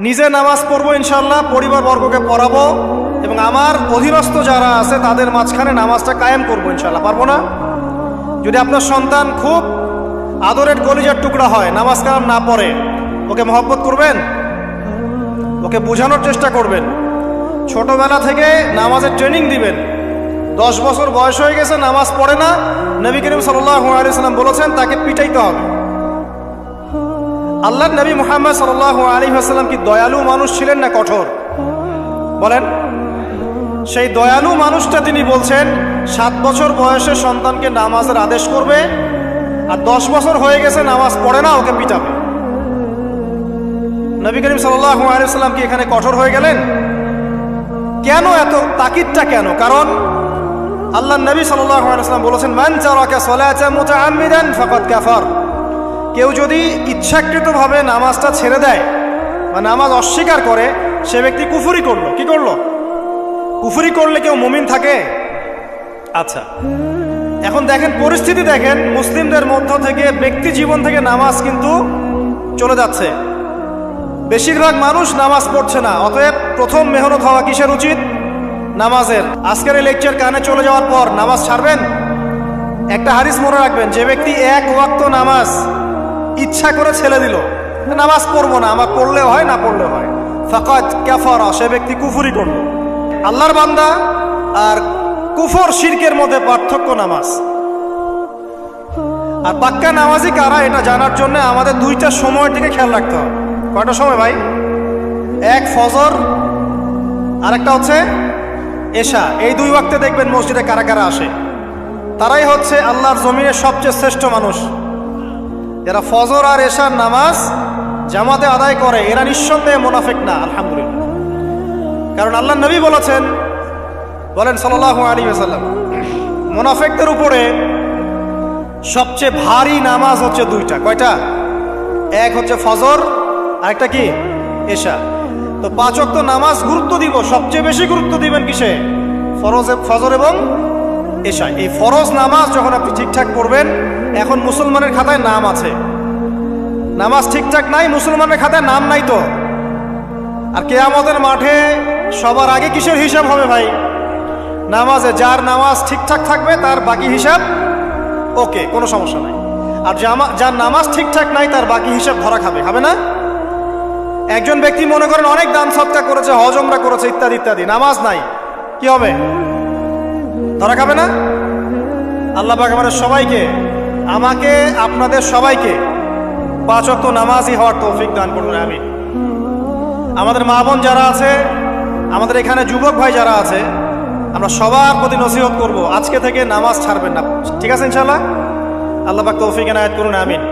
নিজে নামাজ পড়ব ইনশাল্লাহ পরিবারবর্গকে পড়াবো এবং আমার অধীনস্থ যারা আছে তাদের মাঝখানে নামাজটা কায়েম করব ইনশাল্লাহ পারব না? যদি আপনার সন্তান খুব আদরের কলিজার টুকরা হয়, নামাজ কালাম না পড়ে, ওকে মহব্বত করবেন? ওকে বোঝানোর চেষ্টা করবেন। ছোটবেলা থেকে নামাজের ট্রেনিং দিবেন। দশ বছর বয়স হয়ে গেছে, নামাজ পড়ে না। নবী করিম সাল্লাহ সাল্লাম বলেছেন, তাকে পিটাইতে হবে। আল্লাহ নবী মুহাম্মদ সাল্লাহ আলী আসাল্লাম কি দয়ালু মানুষ ছিলেন না কঠোর? বলেন, সেই দয়ালু মানুষটা তিনি বলছেন, সাত বছর বয়সে সন্তানকে নামাজের আদেশ করবে আর দশ বছর হয়ে গেছে নামাজ পড়ে না, ওকে পিটাবে। নবী করিম আলিয়াল্লাম কি এখানে কঠোর হয়ে গেলেন? কেন এত তাকিদটা কেন? কারণ আল্লাহ নবী আলিয়াল্লাম বলেছেন, মান চারাকা সলাচা মুতাআম্মিদান ফাকাদ কাফার। কেউ যদি ইচ্ছাকৃতভাবে নামাজটা ছেড়ে দেয় বা নামাজ অস্বীকার করে, সে ব্যক্তি কুফুরি করল। কি করল? কুফুরি করলে কেউ মুমিন থাকে? আচ্ছা। এখন দেখেন, পরিস্থিতি দেখেন, মুসলিমদের মধ্য থেকে, ব্যক্তি জীবন থেকে নামাজ কিন্তু চলে যাচ্ছে। বেশিরভাগ মানুষ নামাজ পড়ছে না, অতএব প্রথম মেহনত হওয়া কিসের উচিত? নামাজের। আজকের এই লেকচার কানে চলে যাওয়ার পর নামাজ ছাড়বেন? একটা হারিস মনে রাখবেন, যে ব্যক্তি এক ওয়াক্ত নামাজ ইচ্ছা করে ছেড়ে দিল। নামাজ পড়ব না, আমার পড়লেও হয়, না পড়লে হয়। ফাকাত ক্যাফারা সে ব্যক্তি কুফুরি করল। আল্লাহর বান্দা আর কুফর শিরকের মধ্যে পার্থক্য নামাজ। আর পাক্কা নামাজি কারা, এটা জানার জন্য আমাদের দুইটা সময়ের দিকে খেয়াল রাখতে হবে। কয়টা সময় ভাই? এক ফজর আর একটা হচ্ছে এশা। এই দুই ওয়াক্তে দেখবেন মসজিদে কারা কারা আসে। তারাই হচ্ছে আল্লাহর জমিনের সবচেয়ে শ্রেষ্ঠ মানুষ। যারা ফজর আর এশার নামাজ জামাতে আদায় করে, এরা নিঃসন্দেহে মোনাফেক না, আলহামদুলিল্লাহ। কারণ আল্লাহ নবী বলেছেন, বলেন সাল্লাহ আলী আসাল্লাম মোনাফেকদের উপরে সবচেয়ে ভারী নামাজ হচ্ছে দুইটা। কয়টা? এক হচ্ছে ফজর, আরেকটা কি? এশা। তো পাঁচ অক্ত নামাজ গুরুত্ব দিব, সবচেয়ে বেশি গুরুত্ব দিবেন কিসে? ফরজ ফজর এবং এশা এই ফরজ নামাজ যখন আপনি ঠিকঠাক পড়বেন, এখন মুসলমানের খাতায় নাম আছে। নামাজ ঠিকঠাক নাই, মুসলমানের খাতায় নাম নাই তো। আর কেয়ামতের মাঠে সবার আগে কিসের হিসাব হবে ভাই? নামাজে যার নামাজ ঠিকঠাক থাকবে, তার বাকি হিসাব ওকে, কোনো সমস্যা নাই। আর যার নামাজ ঠিকঠাক নাই, তার বাকি হিসাব ধরা খাবে, হবে না? একজন ব্যক্তি মনে করেন অনেক দান সৎকা করেছে হজমরা করেছে, ইত্যাদি ইত্যাদি, নামাজ নাই। কি হবে? ধরা খাবে না? আল্লাহ পাক আমাদের সবাইকে, আমাকে, আপনাদের সবাইকে পাঁচ অক্ত নামাজই হওয়ার তৌফিক দান করুন আমি আমাদের মা বোন যারা আছে, আমাদের এখানে যুবক ভাই যারা আছে, আমরা সবার প্রতি নসিহত করব, আজকে থেকে নামাজ ছাড়বেন না। ঠিক আছে ইনশাল্লাহ আল্লাহ পাক তৌফিক এনায়ত করুন, আমিন।